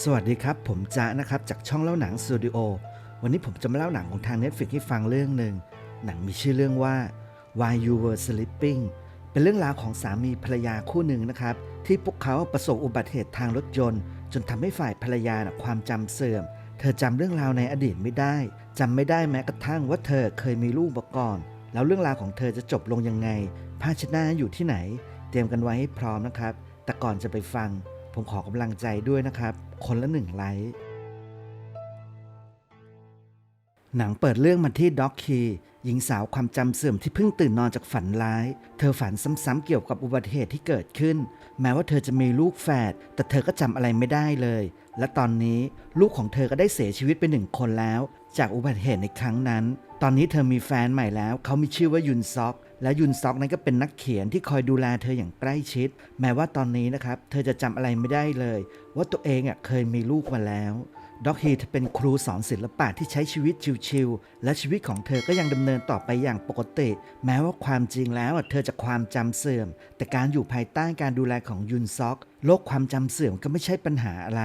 สวัสดีครับ ผมจ๊ะนะครับ จากช่องเล่าหนังสตูดิโอวันนี้ผมจะมาเล่าหนังของทาง Netflix ให้ฟังเรื่องหนึ่งหนังมีชื่อเรื่องว่า Why You Were Sleeping เป็นเรื่องราวของสามีภรรยาคู่หนึ่งนะครับ ที่พวกเขาประสบอุบัติเหตุทางรถยนต์ จนทำให้ฝ่ายภรรยานะความจำเสื่อม เธอจำเรื่องราวในอดีตไม่ได้จำไม่ได้แม้กระทั่งว่าเธอเคยมีลูกมาก่อน แล้วเรื่องราวของเธอจะจบลงยังไงภาชนะอยู่ที่ไหน เตรียมกันไว้ให้พร้อมนะครับ แต่ก่อนจะไปฟัง ผมขอกำลังใจด้วยนะครับ คนละหนึ่งไลค์หนังเปิดเรื่องมาที่ด็อกคีหญิงสาวความจำเสื่อมที่เพิ่งตื่นนอนจากฝันร้าย เธอฝันซ้ำๆเกี่ยวกับอุบัติเหตุที่เกิดขึ้น แม้ว่าเธอจะมีลูกแฝดแต่เธอก็จำอะไรไม่ได้เลย และตอนนี้ลูกของเธอก็ได้เสียชีวิตไปหนึ่งคนแล้ว จากอุบัติเหตุในครั้งนั้น ตอนนี้เธอมีแฟนใหม่แล้ว เขามีชื่อว่ายุนซอก และยุนซอกนั้นก็เป็นนักเขียนที่คอยดูแลเธออย่างใกล้ชิด แม้ว่าตอนนี้นะครับ เธอจะจำอะไรไม่ได้เลย ว่าตัวเองอะเคยมีลูกมาแล้วด็อกฮีเธอเป็นครูสอนศิลปะที่ใช้ชีวิตชิวๆและชีวิตของเธอก็ยังดำเนินต่อไปอย่างปกติ แม้ว่าความจริงแล้วเธอจะความจำเสื่อม แต่การอยู่ภายใต้การดูแลของยุนซอกโรคความจำเสื่อมก็ไม่ใช่ปัญหาอะไร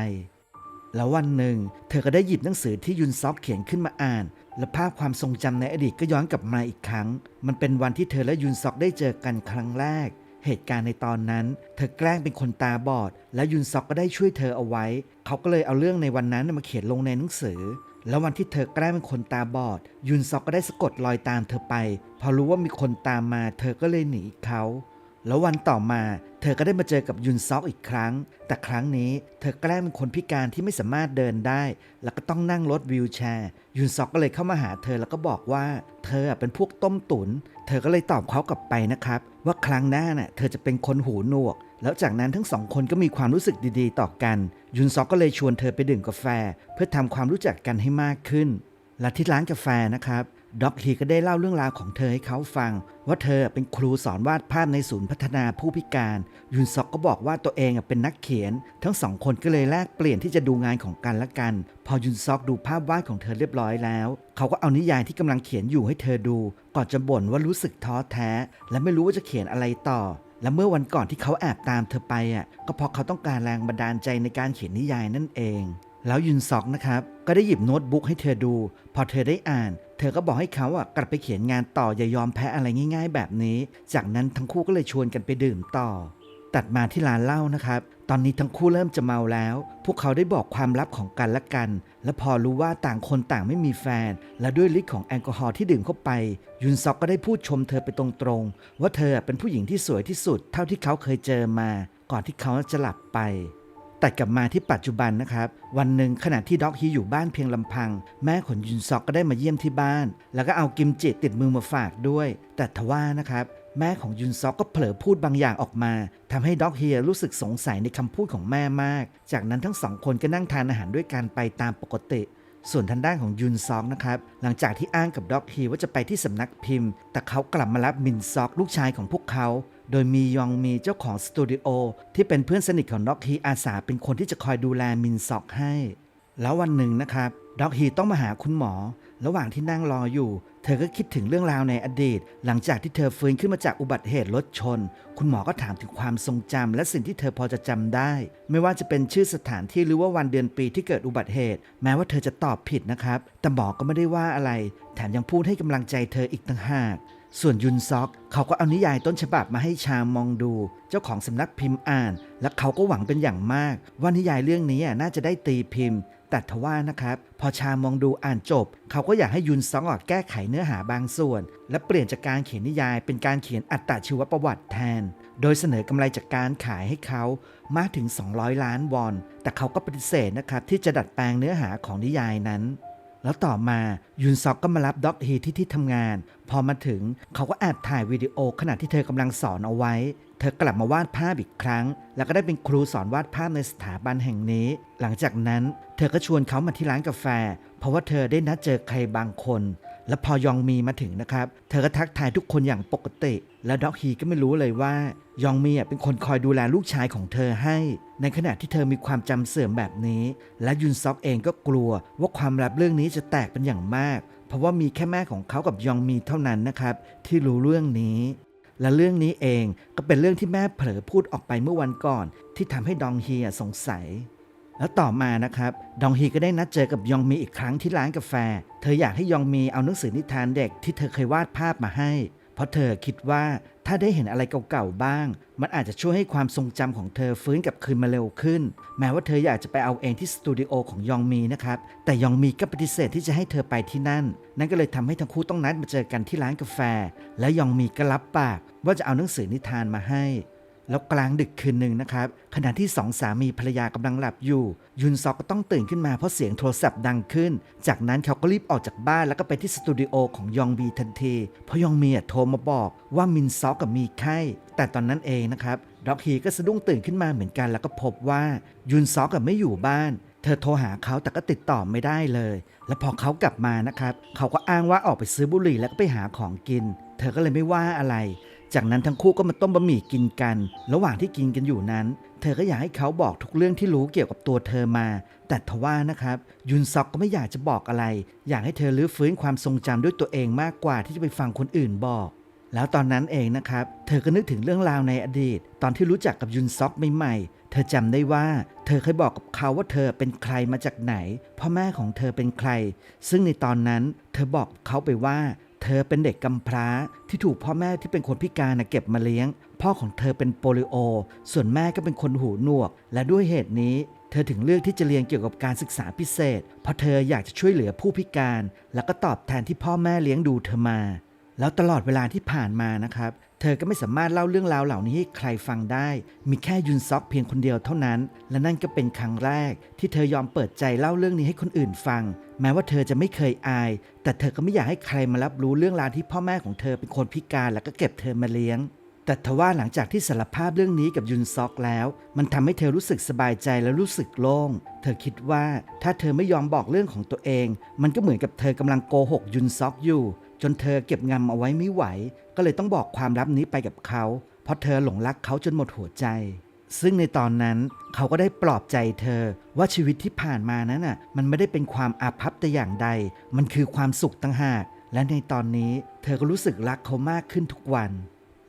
แล้ววันหนึ่ง เธอก็ได้หยิบหนังสือที่ยุนซอกเขียนขึ้นมาอ่าน และภาพความทรงจำในอดีตก็ย้อนกลับมาอีกครั้ง มันเป็นวันที่เธอและยุนซอกได้เจอกันครั้งแรก เหตุการณ์ในตอนนั้น เธอแกล้งเป็นคนตาบอด และยุนซอกก็ได้ช่วยเธอเอาไว้ เขาก็เลยเอาเรื่องในวันนั้นมาเขียนลงในหนังสือ แล้ววันที่เธอแกล้งเป็นคนตาบอด ยุนซอกก็ได้สะกดรอยตามเธอไป พอรู้ว่ามีคนตามมา เธอก็เลยหนีเขา แล้ววันต่อมา เธอก็ได้มาเจอกับยุนซอกอีกครั้ง แต่ครั้งนี้เธอแกล้งเป็นคนพิการที่ไม่สามารถเดินได้ แล้วก็ต้องนั่งรถวีลแชร์ ยุนซอกก็เลยเข้ามาหาเธอแล้วก็บอกว่า เธอเป็นพวกต้มตุน๋น เธอก็เลยตอบเขากลับไปนะครับ ว่าครั้งหน้าน่ะเธอจะเป็นคนหูหนวก แล้วจากนั้นทั้งสองคนก็มีความรู้สึกดีๆ ต่อกัน ยุนซอกก็เลยชวนเธอไปดื่มกาแฟ เพื่อทำความรู้จักกันให้มากขึ้นและที่ร้านกาแฟนะครับ ด็อกฮีก็ได้เล่าเรื่องราวของเธอให้เขาฟัง ว่าเธอเป็นครูสอนวาดภาพในศูนย์พัฒนาผู้พิการ ยุนซอกก็บอกว่าตัวเองเป็นนักเขียน ทั้งสองคนก็เลยแลกเปลี่ยนที่จะดูงานของกันและกัน พอยุนซอกดูภาพวาดของเธอเรียบร้อยแล้ว เขาก็เอานิยายที่กำลังเขียนอยู่ให้เธอดู ก่อนจะบ่นว่ารู้สึกท้อแท้ และไม่รู้ว่าจะเขียนอะไรต่อและเมื่อวันก่อนที่เขาแอบตามเธอไปอะก็เพราะเขาต้องการแรงบันดาลใจในการเขียนนิยายนั่นเอง แล้วยุนซอกนะครับ ก็ได้หยิบโน้ตบุ๊กให้เธอดู พอเธอได้อ่าน เธอก็บอกให้เขาอะกลับไปเขียนงานต่ออย่ายอมแพ้อะไรง่าย ๆ แบบนี้ จากนั้นทั้งคู่ก็เลยชวนกันไปดื่มต่อ ตัดมาที่ร้านเหล้านะครับ ตอนนี้ทั้งคู่เริ่มจะเมาแล้ว พวกเขาได้บอกความลับของกันและกัน และพอรู้ว่าต่างคนต่างไม่มีแฟน และด้วยฤทธิ์ของแอลกอฮอล์ที่ดื่มเข้าไป ยุนซอกก็ได้พูดชมเธอไปตรงๆ ว่าเธอเป็นผู้หญิงที่สวยที่สุด เท่าที่เขาเคยเจอมา ก่อนที่เขาจะหลับไป ตัดกลับมาที่ปัจจุบันนะครับ วันหนึ่งขณะที่ด็อกฮีอยู่บ้านเพียงลำพัง แม่ของยุนซอกก็ได้มาเยี่ยมที่บ้าน แล้วก็เอากิมจิติดมือมาฝากด้วย แต่ทว่านะครับ แม่ของยุนซอกก็เผลอพูดบางอย่างออกมาทำให้ด็อกเฮียรู้สึกสงสัยในคำพูดของแม่มาก จากนั้นทั้งสองคนก็นั่งทานอาหารด้วยกันไปตามปกติ ส่วนทางด้านของยุนซอกนะครับ หลังจากที่อ้างกับด็อกฮีว่าจะไปที่สำนักพิมพ์ แต่เขากลับมารับมินซอกลูกชายของพวกเขา โดยมียองมีเจ้าของสตูดิโอที่เป็นเพื่อนสนิทของด็อกฮีอาสาเป็นคนที่จะคอยดูแลมินซอกให้ แล้ววันหนึ่งนะครับด็อกฮีต้องมาหาคุณหมอ ระหว่างที่นั่งรออยู่ เธอก็คิดถึงเรื่องราวในอดีต หลังจากที่เธอฟื้นขึ้นมาจากอุบัติเหตุรถชน คุณหมอก็ถามถึงความทรงจำและสิ่งที่เธอพอจะจำได้ ไม่ว่าจะเป็นชื่อสถานที่หรือว่าวันเดือนปีที่เกิดอุบัติเหตุ แม้ว่าเธอจะตอบผิดนะครับ แต่หมอก็ไม่ได้ว่าอะไร แถมยังพูดให้กำลังใจเธออีกต่างหาก ส่วนยุนซอกเขาก็เอานิยายต้นฉบับมาให้ชามองดู เจ้าของสำนักพิมพ์อ่าน และเขาก็หวังเป็นอย่างมาก ว่านิยายเรื่องนี้น่าจะได้ตีพิมพ์ แต่ทว่านะครับ พอชามองดูอ่านจบ เขาก็อยากให้ยุนซอกออกแก้ไขเนื้อหาบางส่วน และเปลี่ยนจากการเขียนนิยายเป็นการเขียนอัตชีวประวัติแทน โดยเสนอกำไรจากการขายให้เขามากถึง 200 ล้านวอน แต่เขาก็ปฏิเสธนะครับที่จะดัดแปลงเนื้อหาของนิยายนั้น แล้วต่อมายุนซอกก็มารับด็อกฮีที่ที่ทำงาน พอมาถึงเขาก็แอบถ่ายวิดีโอขณะที่เธอกำลังสอนเอาไว้ เธอกลับมาวาดภาพอีกครั้ง แล้วก็ได้เป็นครูสอนวาดภาพในสถาบันแห่งนี้ หลังจากนั้น เธอก็ชวนเขามาที่ร้านกาแฟ เพราะว่าเธอได้นัดเจอใครบางคน และพอยองมีมาถึงนะครับ เธอก็ทักทายทุกคนอย่างปกติ และด็อกฮีก็ไม่รู้เลยว่ายองมีเป็นคนคอยดูแลลูกชายของเธอให้ ในขณะที่เธอมีความจำเสื่อมแบบนี้ และยุนซอกเองก็กลัวว่าความลับเรื่องนี้จะแตกเป็นอย่างมาก เพราะว่ามีแค่แม่ของเขากับยองมีเท่านั้นนะครับ ที่รู้เรื่องนี้ และเรื่องนี้เองก็เป็นเรื่องที่แม่เผลอพูดออกไปเมื่อวันก่อน ที่ทำให้ดองเฮียสงสัย แล้วต่อมานะครับ ดองฮีก็ได้นัดเจอกับยองมีอีกครั้งที่ร้านกาแฟ เธออยากให้ยองมีเอาหนังสือนิทานเด็กที่เธอเคยวาดภาพมาให้ เพราะเธอคิดว่าถ้าได้เห็นอะไรเก่าๆบ้าง มันอาจจะช่วยให้ความทรงจำของเธอฟื้นกลับคืนมาเร็วขึ้น แม้ว่าเธออยากจะไปเอาเองที่สตูดิโอของยองมีนะครับ แต่ยองมีก็ปฏิเสธที่จะให้เธอไปที่นั่น นั่นก็เลยทำให้ทั้งคู่ต้องนัดมาเจอกันที่ร้านกาแฟ และยองมีก็รับปากว่าจะเอาหนังสือนิทานมาให้ แล้วกลางดึกคืนหนึ่งนะครับ ขณะที่สองสามีภรรยากำลังหลับอยู่ ยุนซอกก็ต้องตื่นขึ้นมาเพราะเสียงโทรศัพท์ดังขึ้น จากนั้นเขาก็รีบออกจากบ้านแล้วก็ไปที่สตูดิโอของยองบีทันที เพราะยองมีอะโทรมาบอกว่ามินซอกกับมีไข้ แต่ตอนนั้นเองนะครับด็อกฮีก็สะดุ้งตื่นขึ้นมาเหมือนกัน แล้วก็พบว่ายุนซอกกับไม่อยู่บ้านเธอโทรหาเขาแต่ก็ติดต่อไม่ได้เลย แล้วพอเขากลับมานะครับ เขาก็อ้างว่าออกไปซื้อบุหรี่แล้วก็ไปหาของกิน เธอก็เลยไม่ว่าอะไร จากนั้นทั้งคู่ก็มาต้มบะหมี่กินกัน ระหว่างที่กินกันอยู่นั้น เธอก็อยากให้เขาบอกทุกเรื่องที่รู้เกี่ยวกับตัวเธอมา แต่ทว่านะครับ ยุนซอกก็ไม่อยากจะบอกอะไร อยากให้เธอรื้อฟื้นความทรงจำด้วยตัวเองมากกว่าที่จะไปฟังคนอื่นบอก แล้วตอนนั้นเองนะครับ เธอก็นึกถึงเรื่องราวในอดีต ตอนที่รู้จักกับยุนซอกใหม่ๆ เธอจำได้ว่า เธอเคยบอกกับเขาว่าเธอเป็นใครมาจากไหน พ่อแม่ของเธอเป็นใคร ซึ่งในตอนนั้น เธอบอกเขาไปว่า เธอเป็นเด็กกำพร้าที่ถูกพ่อแม่ที่เป็นคนพิการนะเก็บมาเลี้ยง พ่อของเธอเป็นโปลิโอ ส่วนแม่ก็เป็นคนหูหนวก และด้วยเหตุนี้ เธอถึงเลือกที่จะเรียนเกี่ยวกับการศึกษาพิเศษ เพราะเธออยากจะช่วยเหลือผู้พิการ แล้วก็ตอบแทนที่พ่อแม่เลี้ยงดูเธอมา แล้วตลอดเวลาที่ผ่านมานะครับ เธอก็ไม่สามารถเล่าเรื่องราวเหล่านี้ให้ใครฟังได้ มีแค่ยุนซอกเพียงคนเดียวเท่านั้น และนั่นก็เป็นครั้งแรก ที่เธอยอมเปิดใจเล่าเรื่องนี้ให้คนอื่นฟัง แม้ว่าเธอจะไม่เคยอาย แต่เธอก็ไม่อยากให้ใครมารับรู้เรื่องราวที่พ่อแม่ของเธอเป็นคนพิการแล้วก็เก็บเธอมาเลี้ยง แต่ทว่าหลังจากที่สารภาพเรื่องนี้กับยุนซอกแล้ว มันทำให้เธอรู้สึกสบายใจและรู้สึกโล่ง เธอคิดว่าถ้าเธอไม่ยอมบอกเรื่องของตัวเอง มันก็เหมือนกับเธอกำลังโกหกยุนซอกอยู่จนเธอเก็บงำเอาไว้ไม่ไหว ก็เลยต้องบอกความลับนี้ไปกับเขาเพราะเธอหลงรักเขาจนหมดหัวใจ ซึ่งในตอนนั้นเขาก็ได้ปลอบใจเธอว่าชีวิตที่ผ่านมานั้นน่ะมันไม่ได้เป็นความอาภัพแต่อย่างใด มันคือความสุขต่างหาก และในตอนนี้เธอก็รู้สึกรักเขามากขึ้นทุกวัน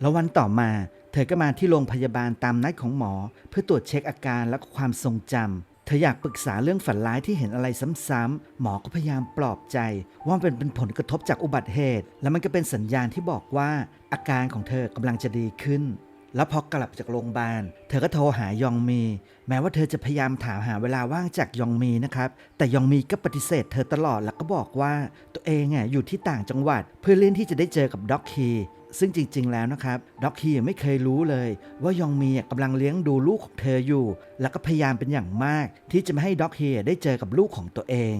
แล้ววันต่อมา เธอก็มาที่โรงพยาบาลตามนัดของหมอ เพื่อตรวจเช็คอาการและความทรงจำ เธออยากปรึกษาเรื่องฝันร้ายที่เห็นอะไรซ้ำๆ หมอก็พยายามปลอบใจ ว่ามันเป็นผลกระทบจากอุบัติเหตุ และมันก็เป็นสัญญาณที่บอกว่าอาการของเธอกำลังจะดีขึ้น แล้วพอกลับจากโรงพยาบาล เธอก็โทรหายองมี แม้ว่าเธอจะพยายามถามหาเวลาว่างจากยองมีนะครับ แต่ยองมีก็ปฏิเสธเธอตลอดแล้วก็บอกว่าตัวเองอะอยู่ที่ต่างจังหวัดเพื่อเล่นที่จะได้เจอกับด็อกคี ซึ่งจริงๆแล้วนะครับด็อกคีไม่เคยรู้เลย ว่ายองมีอ่กำลังเลี้ยงดูลูกของเธออยู่ แล้วก็พยายามเป็นอย่างมาก ที่จะไม่ให้ด็อกคีได้เจอกับลูกของตัวเอง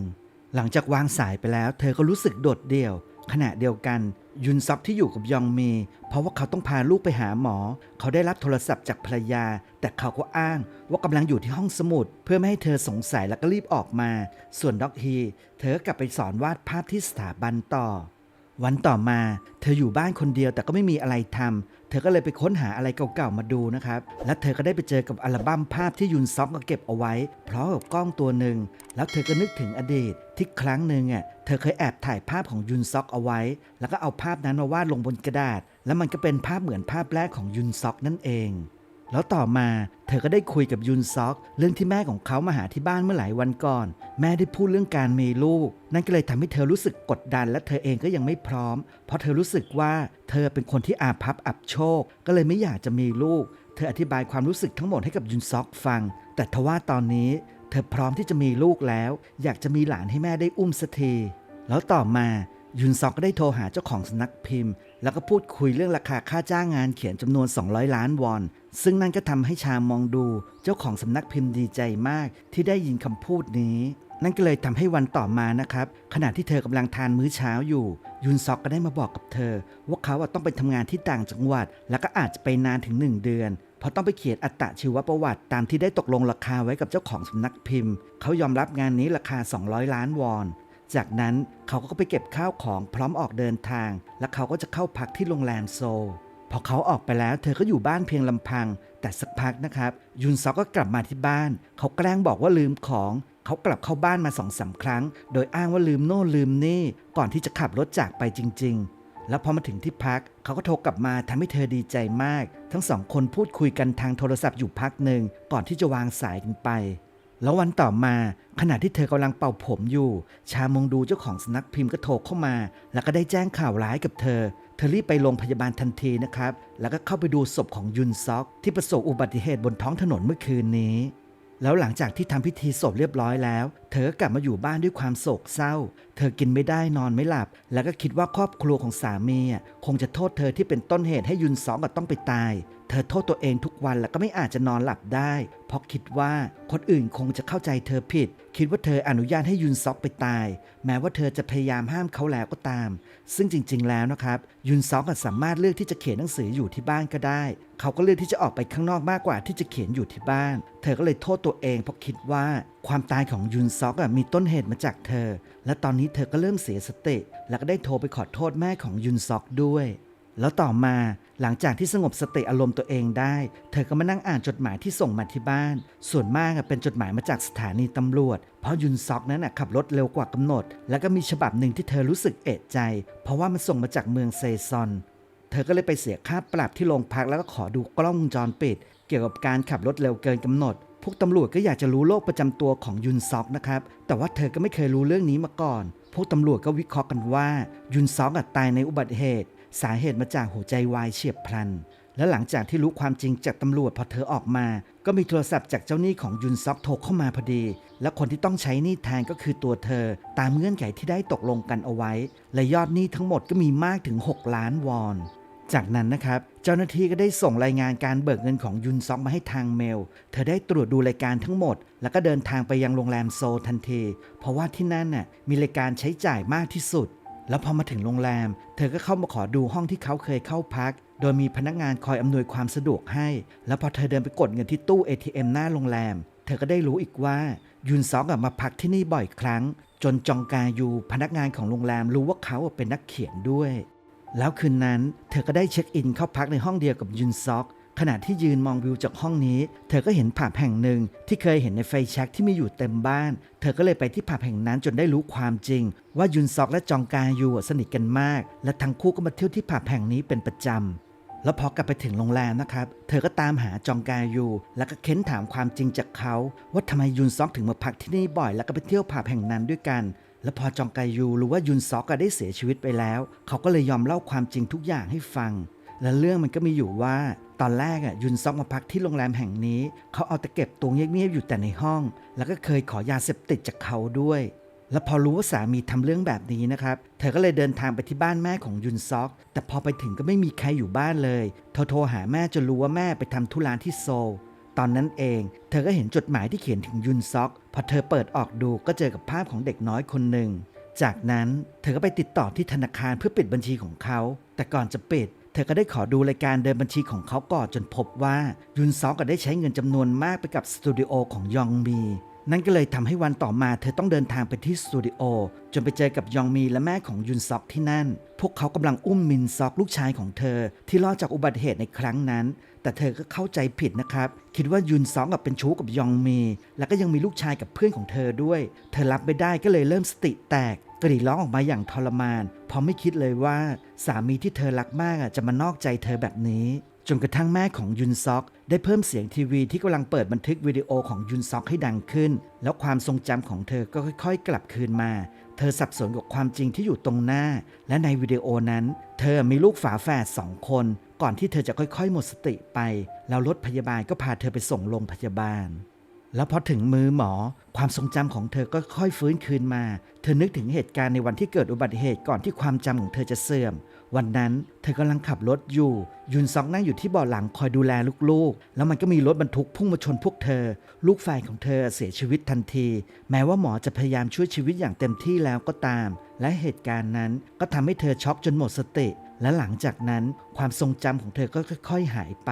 หลังจากวางสายไปแล้ว เธอก็รู้สึกโดดเดี่ยว ขณะเดียวกันยุนซอกที่อยู่กับยองมี เพราะว่าเขาต้องพาลูกไปหาหมอ เขาได้รับโทรศัพท์จากภรรยา แต่เขาก็อ้างว่ากำลังอยู่ที่ห้องสมุด เพื่อไม่ให้เธอสงสัยแล้วก็รีบออกมา ส่วนด็อกฮี เธอกลับไปสอนวาดภาพที่สถาบันต่อ วันต่อมา เธออยู่บ้านคนเดียวแต่ก็ไม่มีอะไรทำเธอก็เลยไปค้นหาอะไรเก่าๆมาดูนะครับ และเธอก็ได้ไปเจอกับอัลบั้มภาพที่ยุนซอกก็เก็บเอาไว้ พร้อมกับกล้องตัวหนึ่ง แล้วเธอก็นึกถึงอดีตที่ครั้งหนึ่งอะเธอเคยแอบถ่ายภาพของยุนซอกเอาไว้ แล้วก็เอาภาพนั้นมาวาดลงบนกระดาษ แล้วมันก็เป็นภาพเหมือนภาพแรกของยุนซอกนั่นเอง แล้วต่อมาเธอก็ได้คุยกับยุนซอก เรื่องที่แม่ของเขามาหาที่บ้านเมื่อหลายวันก่อน แม่ได้พูดเรื่องการมีลูก นั่นก็เลยทำให้เธอรู้สึกกดดัน และเธอเองก็ยังไม่พร้อม เพราะเธอรู้สึกว่าเธอเป็นคนที่อาภัพอับโชค ก็เลยไม่อยากจะมีลูก เธออธิบายความรู้สึกทั้งหมดให้กับยุนซอกฟัง แต่ทว่าตอนนี้เธอพร้อมที่จะมีลูกแล้ว อยากจะมีหลานให้แม่ได้อุ้มสักทีแล้วต่อมายุนซอกก็ได้โทรหาเจ้าของสนักพิมพ์ แล้วก็พูดคุยเรื่องราคาค่าจ้างงานเขียนจำนวน 200 ล้านวอน ซึ่งนั่นก็ทำให้ชามองดูเจ้าของสำนักพิมพ์ดีใจมากที่ได้ยินคำพูดนี้ นั่นก็เลยทำให้วันต่อมานะครับ ขณะที่เธอกำลังทานมื้อเช้าอยู่ ยุนซอกก็ได้มาบอกกับเธอ ว่าเขาต้องไปทำงานที่ต่างจังหวัด แล้วก็อาจจะไปนานถึง 1 เดือนเพราะต้องไปเขียนอัตชีวประวัติตามที่ได้ตกลงราคาไว้กับเจ้าของสำนักพิมพ์ เขายอมรับงานนี้ราคา 200 ล้านวอน จากนั้นเขาก็ไปเก็บข้าวของพร้อมออกเดินทาง และเขาก็จะเข้าพักที่โรงแรมโซลพอเขาออกไปแล้วเธอก็อยู่บ้านเพียงลำพัง แต่สักพักนะครับ ยุนซอกก็กลับมาที่บ้าน เขาแกล้งบอกว่าลืมของ เขากลับเข้าบ้านมาสองสาครั้ง โดยอ้างว่าลืมโน่นลืมนี่ ก่อนที่จะขับรถจากไปจริง ๆ แล้วพอมาถึงที่พัก เขาก็โทรกลับมาทำให้เธอดีใจมาก ทั้งสองคนพูดคุยกันทางโทรศัพท์อยู่พักหนึ่งก่อนที่จะวางสายกันไป แล้ววันต่อมาขณะที่เธอกำลังเป่าผมอยู่ ชามงดูเจ้าของสนักพิมพ์ก็โทรเข้ามา แล้วก็ได้แจ้งข่าวร้ายกับเธอ เธอรีบไปโรงพยาบาลทันทีนะครับ แล้วก็เข้าไปดูศพของยุนซอก ที่ประสบอุบัติเหตุบนท้องถนนเมื่อคืนนี้ แล้วหลังจากที่ทำพิธีศพเรียบร้อยแล้ว เธอกลับมาอยู่บ้านด้วยความโศกเศร้า เธอกินไม่ได้นอนไม่หลับ แล้วก็คิดว่าครอบครัวของสามีอ่คงจะโทษเธอที่เป็นต้นเหตุให้ยุนซอกอะต้องไปตาย เธอโทษตัวเองทุกวันแล้วก็ไม่อาจจะนอนหลับได้ เพราะคิดว่าคนอื่นคงจะเข้าใจเธอผิด คิดว่าเธออนุญาตให้ยุนซอกไปตาย แม้ว่าเธอจะพยายามห้ามเขาแล้วก็ตาม ซึ่งจริง ๆ แล้วนะครับยุนซอกอะสามารถเลือกที่จะเขียนหนังสืออยู่ที่บ้านก็ได้ เขาก็เลือกที่จะออกไปข้างนอกมากกว่าที่จะเขียนอยู่ที่บ้าน เธอก็เลยโทษตัวเองเพราะคิดว่าความตายของยุนซซอกอะมีต้นเหตุมาจากเธอ และตอนนี้เธอก็เริ่มเสียสติ แล้วก็ได้โทรไปขอโทษแม่ของยุนซอกด้วย แล้วต่อมาหลังจากที่สงบสติอารมณ์ตัวเองได้ เธอก็มานั่งอ่านจดหมายที่ส่งมาที่บ้าน ส่วนมากอะเป็นจดหมายมาจากสถานีตำรวจ เพราะยุนซอกนั้นอะขับรถเร็วกว่ากำหนด แล้วก็มีฉบับหนึ่งที่เธอรู้สึกเอะใจ เพราะว่ามันส่งมาจากเมืองเซซอน เธอก็เลยไปเสียค่าปรับที่โรงพักแล้วก็ขอดูกล้องวงจรปิด เกี่ยวกับการขับรถเร็วเกินกำหนด วกตำรวจก็อยากจะรู้โรคประจำตัวของยุนซอกนะครับ แต่ว่าเธอก็ไม่เคยรู้เรื่องนี้มาก่อน พวกตำรวจก็วิเคราะห์กันว่า ยุนซอกอตายในอุบัติเหตุ สาเหตุมาจากหัวใจวายเฉียบพลัน และหลังจากที่รู้ความจริงจากตำรวจพอเธอออกมา ก็มีโทรศัพท์จากเจ้าหนี้ของยุนซอกโทรเข้ามาพอดี และคนที่ต้องใช้หนี้แทนก็คือตัวเธอ ตามเงื่อนไขที่ได้ตกลงกันเอาไว้ และยอดหนี้ทั้งหมดก็มีมากถึง 6 ล้านวอน จากนั้นนะครับ เจ้าหน้าที่ก็ได้ส่งรายงานการเบิกเงินของยุนซอกมาให้ทางเมล เธอได้ตรวจดูรายการทั้งหมด แล้วก็เดินทางไปยังโรงแรมโซลทันที เพราะว่าที่นั่นน่ะมีรายการใช้จ่ายมากที่สุด แล้วพอมาถึงโรงแรม เธอก็เข้ามาขอดูห้องที่เขาเคยเข้าพัก โดยมีพนักงานคอยอำนวยความสะดวกให้ แล้วพอเธอเดินไปกดเงินที่ตู้ ATM หน้าโรงแรม เธอก็ได้รู้อีกว่ายุนซอกมาพักที่นี่บ่อยครั้ง จนจองกายูพนักงานของโรงแรมรู้ว่าเขาเป็นนักเขียนด้วย แล้วคืนนั้นเธอก็ได้เช็คอินเข้าพักในห้องเดียวกับยุนซอก ขณะที่ยืนมองวิวจากห้องนี้ เธอก็เห็นผับแห่งหนึ่งที่เคยเห็นในไฟแช็กที่มีอยู่เต็มบ้าน เธอก็เลยไปที่ผับแห่งนั้นจนได้รู้ความจริง ว่ายุนซอกและจองกายูสนิทกันมาก และทั้งคู่ก็มาเที่ยวที่ผับแห่งนี้เป็นประจำแล้วพอกลับไปถึงโรงแรมนะครับ เธอก็ตามหาจองกายูแล้วก็เค้นถามความจริงจากเขา ว่าทำไมยุนซอกถึงมาพักที่นี่บ่อย แล้วก็ไปเที่ยวผับแห่งนั้นด้วยกัน แล้วพอจองไกยูรู้ว่ายุนซอกได้เสียชีวิตไปแล้ว เขาก็เลยยอมเล่าความจริงทุกอย่างให้ฟัง และเรื่องมันก็มีอยู่ว่า ตอนแรกอะยุนซอกมาพักที่โรงแรมแห่งนี้ เขาเอาแต่เก็บตัวเงียบๆอยู่แต่ในห้อง แล้วก็เคยขอยาเสพติดจากเขาด้วย แล้วพอรู้ว่าสามีทำเรื่องแบบนี้นะครับ เธอก็เลยเดินทางไปที่บ้านแม่ของยุนซอก แต่พอไปถึงก็ไม่มีใครอยู่บ้านเลย เธอโทรหาแม่จนรู้ว่าแม่ไปทำธุระที่โซล ตอนนั้นเอง เธอก็เห็นจดหมายที่เขียนถึงยุนซอก พอเธอเปิดออกดูก็เจอกับภาพของเด็กน้อยคนหนึ่ง จากนั้นเธอก็ไปติดต่อที่ธนาคารเพื่อปิดบัญชีของเขา แต่ก่อนจะปิด เธอก็ได้ขอดูรายการเดินบัญชีของเขาก่อนจนพบว่ายุนซอกก็ได้ใช้เงินจำนวนมากไปกับสตูดิโอของยองมีนั่นก็เลยทำให้วันต่อมาเธอต้องเดินทางไปที่สตูดิโอจนไปเจอกับยองมีและแม่ของยุนซอกที่นั่น พวกเขากำลังอุ้มมินซอกลูกชายของเธอ ที่รอดจากอุบัติเหตุในครั้งนั้น แต่เธอก็เข้าใจผิดนะครับ คิดว่ายุนซอกกับเป็นชู้กับยองมีแล้วก็ยังมีลูกชายกับเพื่อนของเธอด้วย เธอรับไม่ได้ก็เลยเริ่มสติแตกกรีดร้องออกมาอย่างทรมาน เพราะไม่คิดเลยว่าสามีที่เธอรักมากอะจะมานอกใจเธอแบบนี้ จนกระทั่งแม่ของยุนซอก ได้เพิ่มเสียงทีวีที่กำลังเปิดบันทึกวิดีโอของยุนซอกให้ดังขึ้น แล้วความทรงจำของเธอก็ค่อย ๆ กลับคืนมา เธอสับสนกับความจริงที่อยู่ตรงหน้า และในวิดีโอนั้น เธอมีลูกฝาแฝดสองคน ก่อนที่เธอจะค่อยๆ หมดสติไป แล้วรถพยาบาลก็พาเธอไปส่งโรงพยาบาล แล้วพอถึงมือหมอ ความทรงจำของเธอก็ค่อยฟื้นคืนมา เธอนึกถึงเหตุการณ์ในวันที่เกิดอุบัติเหตุก่อนที่ความจำของเธอจะเสื่อม วันนั้นเธอกำลังขับรถอยู่ ยุนซอกนั่งอยู่ที่เบาะหลังคอยดูแลลูกๆ แล้วมันก็มีรถบรรทุกพุ่งมาชนพวกเธอ ลูกแฝดของเธอเสียชีวิตทันที แม้ว่าหมอจะพยายามช่วยชีวิตอย่างเต็มที่แล้วก็ตาม และเหตุการณ์นั้นก็ทำให้เธอช็อกจนหมดสติ และหลังจากนั้นความทรงจำของเธอก็ค่อย ๆ หายไป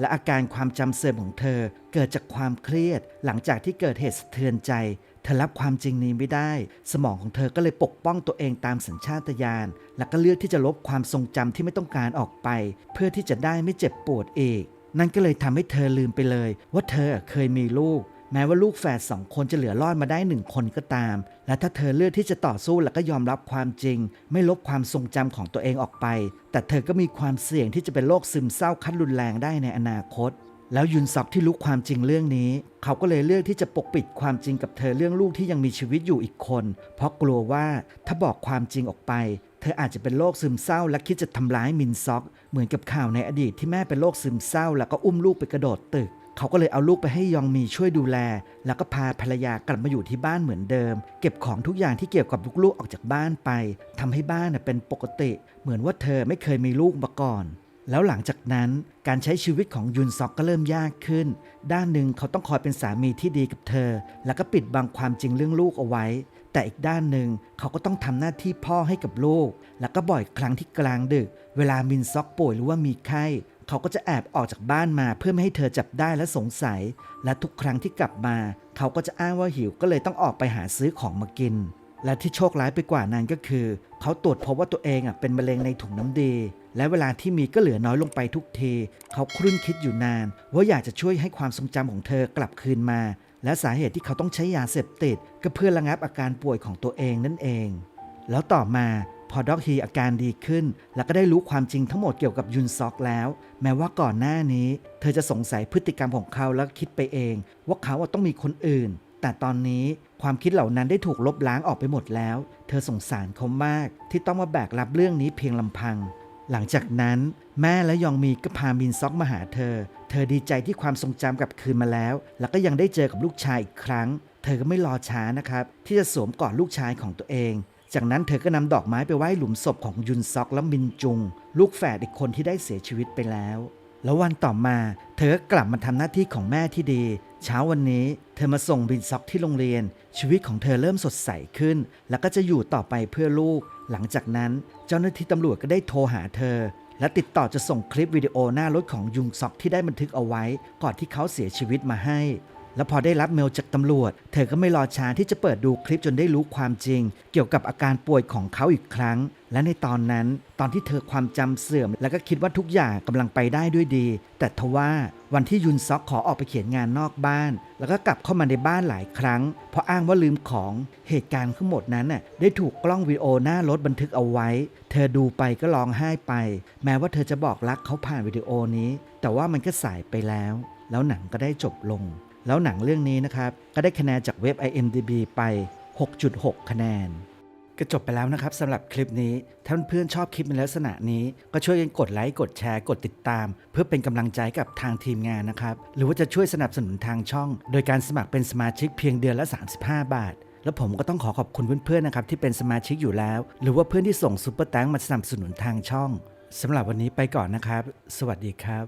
และอาการความจำเสื่อมของเธอเกิดจากความเครียดหลังจากที่เกิดเหตุสะเทือนใจ เธอรับความจริงนี้ไม่ได้ สมองของเธอก็เลยปกป้องตัวเองตามสัญชาตญาณ และก็เลือกที่จะลบความทรงจำที่ไม่ต้องการออกไป เพื่อที่จะได้ไม่เจ็บปวดอีก นั่นก็เลยทำให้เธอลืมไปเลย ว่าเธอเคยมีลูก แม้ว่าลูกแฝดสองคนจะเหลือรอดมาได้หนึ่งคนก็ตาม และถ้าเธอเลือกที่จะต่อสู้และก็ยอมรับความจริง ไม่ลบความทรงจำของตัวเองออกไป แต่เธอก็มีความเสี่ยงที่จะเป็นโรคซึมเศร้าขั้นรุนแรงได้ในอนาคต แล้วยุนซอกที่รู้ความจริงเรื่องนี้ เขาก็เลยเลือกที่จะปกปิดความจริงกับเธอเรื่องลูกที่ยังมีชีวิตอยู่อีกคน เพราะกลัวว่าถ้าบอกความจริงออกไป เธออาจจะเป็นโรคซึมเศร้า และคิดจะทำร้ายมินซอก เหมือนกับข่าวในอดีตที่แม่เป็นโรคซึมเศร้า แล้วก็อุ้มลูกไปกระโดดตึกเขาก็เลยเอาลูกไปให้ยองมีช่วยดูแล แล้วก็พาภรรยากลับมาอยู่ที่บ้านเหมือนเดิม เก็บของทุกอย่างที่เกี่ยวกับลูกๆออกจากบ้านไปทำให้บ้านเป็นปกติ เหมือนว่าเธอไม่เคยมีลูกมาก่อน แล้วหลังจากนั้นการใช้ชีวิตของยุนซอกก็เริ่มยากขึ้น ด้านหนึ่งเขาต้องคอยเป็นสามีที่ดีกับเธอ แล้วก็ปิดบังความจริงเรื่องลูกเอาไว้ แต่อีกด้านหนึ่งเขาก็ต้องทำหน้าที่พ่อให้กับลูก แล้วก็บ่อยครั้งที่กลางดึก เวลามินซอกป่วยหรือว่ามีไข้ เขาก็จะแอบออกจากบ้านมาเพื่อไม่ให้เธอจับได้และสงสัย และทุกครั้งที่กลับมา เขาก็จะอ้างว่าหิวก็เลยต้องออกไปหาซื้อของมากิน และที่โชคร้ายไปกว่านั้นก็คือ เขาตรวจพบว่าตัวเองอะเป็นมะเร็งในถุงน้ำดี และเวลาที่มีก็เหลือน้อยลงไปทุกที เขาครุ่นคิดอยู่นาน ว่าอยากจะช่วยให้ความทรงจำของเธอกลับคืนมา และสาเหตุที่เขาต้องใช้ยาเสพติด ก็เพื่อระงับอาการป่วยของตัวเองนั่นเอง แล้วต่อมาพอด็อกฮีอาการดีขึ้น แล้วก็ได้รู้ความจริงทั้งหมดเกี่ยวกับยุนซอกแล้ว แม้ว่าก่อนหน้านี้ เธอจะสงสัยพฤติกรรมของเขาแล้วคิดไปเอง ว่าเขาต้องมีคนอื่น แต่ตอนนี้ความคิดเหล่านั้นได้ถูกลบล้างออกไปหมดแล้ว เธอสงสารเขามาก ที่ต้องมาแบกรับเรื่องนี้เพียงลำพัง หลังจากนั้นแม่และยองมีก็พามินซอกมาหาเธอ เธอดีใจที่ความทรงจำกลับคืนมาแล้ว แล้วก็ยังได้เจอกับลูกชายอีกครั้ง เธอก็ไม่รอช้านะครับ ที่จะสวมกอดลูกชายของตัวเองจากนั้นเธอก็นำดอกไม้ไปไหว้หลุมศพของยุนซอกและมินจุง ลูกแฝดอีกคนที่ได้เสียชีวิตไปแล้ว แล้ววันต่อมา เธอก็กลับมาทำหน้าที่ของแม่ที่ดี เช้าวันนี้ เธอมาส่งบินซ็อกที่โรงเรียน ชีวิตของเธอเริ่มสดใสขึ้น แล้วก็จะอยู่ต่อไปเพื่อลูก หลังจากนั้น เจ้าหน้าที่ตำรวจก็ได้โทรหาเธอ และติดต่อจะส่งคลิปวิดีโอหน้ารถของยุงซอกที่ได้บันทึกเอาไว้ ก่อนที่เขาเสียชีวิตมาให้ แล้วพอได้รับเมลจากตำรวจ เธอก็ไม่รอช้าที่จะเปิดดูคลิปจนได้รู้ความจริง เกี่ยวกับอาการป่วยของเขาอีกครั้ง และในตอนนั้น ตอนที่เธอความจำเสื่อม แล้วก็คิดว่าทุกอย่างกำลังไปได้ด้วยดี แต่ทว่าวันที่ยุนซอกขอออกไปเขียนงานนอกบ้าน แล้วก็กลับเข้ามาในบ้านหลายครั้ง เพราะอ้างว่าลืมของเหตุการณ์ทั้งหมดนั้นน่ะได้ถูกกล้องวิดีโอหน้ารถบันทึกเอาไว้ เธอดูไปก็ร้องไห้ไป แม้ว่าเธอจะบอกรักเขาผ่านวิดีโอนี้ แต่ว่ามันก็สายไปแล้ว แล้วหนังก็ได้จบลง แล้วหนังเรื่องนี้นะครับ ก็ได้คะแนนจากเว็บ IMDb ไป 6.6 คะแนน ก็จบไปแล้วนะครับสำหรับคลิปนี้ ถ้าเพื่อนชอบคลิปในลักษณะนี้ ก็ช่วยกันกดไลค์ กดแชร์ กดติดตาม เพื่อเป็นกำลังใจกับทางทีมงานนะครับ หรือว่าจะช่วยสนับสนุนทางช่อง โดยการสมัครเป็นสมาชิกเพียงเดือนละ 35 บาทแล้วผมก็ต้องขอขอบคุณเพื่อนๆนะครับที่เป็นสมาชิกอยู่แล้ว หรือว่าเพื่อนที่ส่งซุปเปอร์แตงมาสนับสนุนทางช่องสำหรับวันนี้ไปก่อนนะครับ สวัสดีครับ